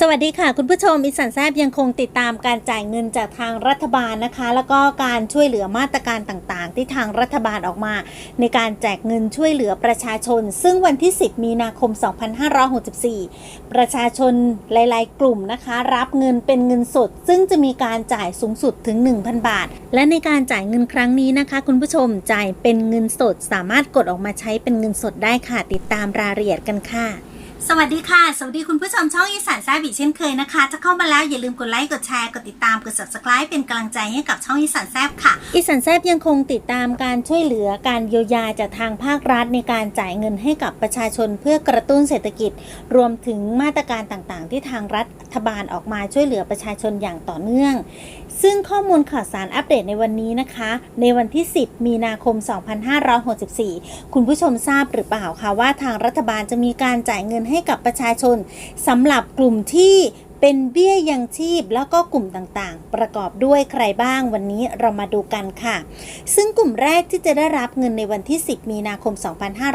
สวัสดีค่ะ คุณผู้ชมอิสันแซบยังคงติดตามการจ่ายเงินจากทางรัฐบาลนะคะ แล้วก็การช่วยเหลือมาตรการต่างๆ ที่ทางรัฐบาลออกมา ในการแจกเงินช่วยเหลือประชาชน ซึ่งวันที่ 10 มีนาคม 2564 ประชาชนหลาย ๆ กลุ่มนะคะ รับเงินเป็นเงินสด ซึ่งจะมีการจ่ายสูงสุดถึง 1,000 บาท และในการจ่ายเงินครั้งนี้นะคะ คุณผู้ชมจ่ายเป็นเงินสด สามารถกดออกมาใช้เป็นเงินสดได้ค่ะ ติดตามรายละเอียดกันค่ะ สวัสดีค่ะ สวัสดีคุณผู้ชมช่องอีสานแซบอีกเช่นเคยนะคะถ้าเข้ามาแล้วอย่าลืมกดไลค์ กดแชร์ กดติดตาม กด subscribe เป็นกำลังใจให้กับช่องอีสานแซบค่ะ อีสานแซบยังคงติดตามการช่วยเหลือการเยียวยาจากทางภาครัฐในการจ่ายเงินให้กับประชาชนเพื่อกระตุ้นเศรษฐกิจ รวมถึงมาตรการต่างๆ ที่ทางรัฐบาลออกมาช่วยเหลือประชาชนอย่างต่อเนื่อง ซึ่งข้อมูลข่าวสารอัปเดตในวันนี้นะคะ ในวันที่ 10 มีนาคม 2564 คุณผู้ชมทราบหรือเปล่าคะว่าทางรัฐบาลจะมีการจ่ายเงินให้กับประชาชนสำหรับกลุ่มที่ เป็นเบี้ยยังชีพแล้วก็กลุ่มต่างๆ ประกอบด้วยใครบ้างวันนี้เรามาดูกันค่ะ ซึ่งกลุ่มแรกที่จะได้รับเงินในวันที่ 10 มีนาคม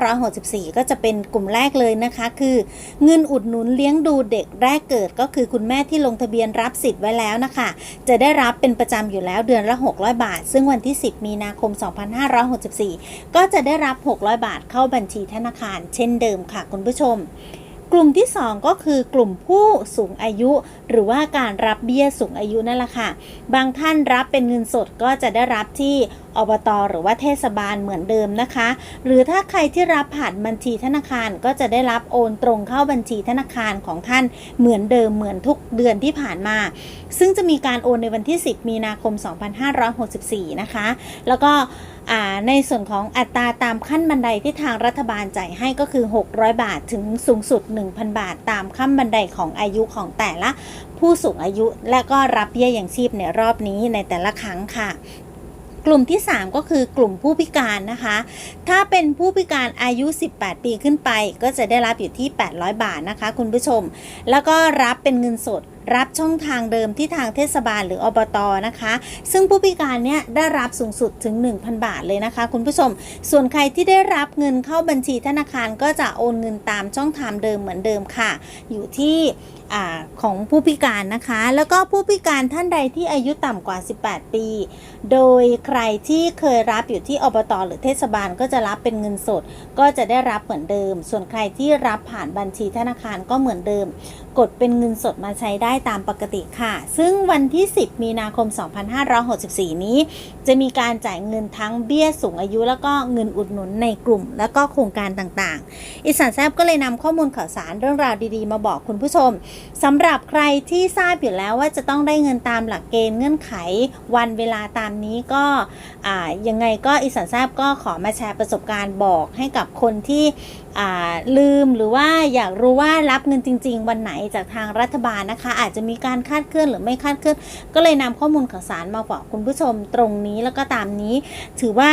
2564 ก็จะเป็นกลุ่มแรกเลยนะคะ คือ เงินอุดหนุนเลี้ยงดูเด็กแรกเกิดก็คือคุณแม่ที่ลงทะเบียนรับสิทธิ์ไว้แล้วนะคะ จะได้รับเป็นประจำอยู่แล้วเดือนละ 600 บาท ซึ่งวันที่ 10 มีนาคม 2564 ก็จะได้รับ 600 บาทเข้าบัญชีธนาคาร เช่นเดิมค่ะคุณผู้ชม กลุ่มที่ 2 ก็คือกลุ่มผู้สูงอายุ หรือว่าการรับเบี้ยสูงอายุนั่นแหละค่ะ บางท่านรับเป็นเงินสดก็จะได้รับที่อบตหรือว่าเทศบาลเหมือนเดิมนะคะ หรือถ้าใครที่รับผ่านบัญชีธนาคารก็จะได้รับโอนตรงเข้าบัญชีธนาคารของท่านเหมือนเดิมเหมือนทุกเดือนที่ผ่านมา ซึ่งจะมีการโอนในวันที่ 10 มีนาคม 2564 นะคะ แล้วก็ ในส่วนของอัตราตามขั้นบันไดที่ทางรัฐบาลจ่ายให้ก็คือ 600 บาทถึงสูงสุด 1,000 บาท ตามขั้นบันไดของอายุของแต่ละผู้สูงอายุและก็รับเบี้ยอย่างชีพในรอบนี้ในแต่ละครั้งค่ะกลุ่มที่ 3 ก็คือกลุ่มผู้พิการนะคะ ถ้าเป็นผู้พิการอายุ 18 ปีขึ้นไป ก็จะได้รับอยู่ที่ 800 บาทนะคะ คุณผู้ชม แล้วก็รับเป็นเงินสดรับช่องทางเดิมที่ทางเทศบาลหรืออบตนะคะ ซึ่งผู้พิการเนี่ยได้รับสูงสุดถึง 1,000 บาทเลยนะคะ คุณผู้ชม ส่วนใครที่ได้รับเงินเข้าบัญชีธนาคารก็จะโอนเงินตามช่องทางเดิมเหมือนเดิมค่ะ อยู่ที่อของผู้พิการนะคะ แล้วก็ผู้พิการท่านใดที่อายุต่ำกว่า 18 ปี โดยใครที่เคยรับอยู่ที่อบตหรือเทศบาลก็จะรับเป็นเงินสด ก็จะได้รับเหมือนเดิม ส่วนใครที่รับผ่านบัญชีธนาคารก็เหมือนเดิมกดเป็นเงินสดมาใช้ได้ตามปกติค่ะ ซึ่งวันที่ 10 มีนาคม 2564 นี้ จะมีการจ่ายเงินทั้งเบี้ยสูงอายุ แล้วก็เงินอุดหนุนในกลุ่ม แล้วก็โครงการต่างๆ อิสานแซบก็เลยนำข้อมูลข่าวสารเรื่องราวดีๆ มาบอกคุณผู้ชมสำหรับใครที่ทราบอยู่แล้วว่าจะต้องได้เงินตามหลักเกณฑ์เงื่อนไข วันเวลาตามนี้ก็อ่ายังไงก็อิสานแซบก็ขอมาแชร์ประสบการณ์บอกให้กับคนที่ลืมหรือว่าอยากรู้ว่ารับเงินจริง ๆ วันไหนจากทางรัฐบาลนะคะ อาจจะมีการคาดเคลื่อนหรือไม่คาดเคลื่อน ก็เลยนำข้อมูลข่าวสารมาบอกคุณผู้ชมตรงนี้แล้วก็ตามนี้ ถือว่า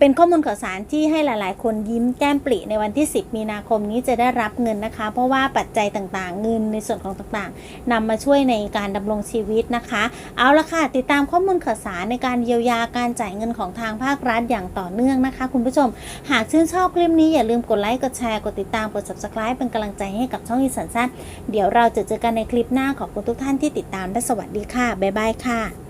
เป็นข้อมูลข่าวสารที่ให้หลาย ๆ คนยิ้มแก้มปริในวันที่ 10 มีนาคมนี้จะได้รับเงินนะคะ เพราะว่าปัจจัยต่าง ๆ เงินในส่วนของต่าง ๆนำมาช่วยในการดำรงชีวิตนะคะ เอาละค่ะ ติดตามข้อมูลข่าวสารในการเยียวยาการจ่ายเงินของทางภาครัฐอย่างต่อเนื่องนะคะ คุณผู้ชม หากชื่นชอบคลิปนี้อย่าลืมกดไลค์ กดแชร์ กดติดตาม กด subscribe เป็นกำลังใจให้กับช่องอีสันแซดเดี๋ยวเราจะเจอกันในคลิปหน้า ขอบคุณทุกท่านที่ติดตามและสวัสดีค่ะ บ๊ายบายค่ะ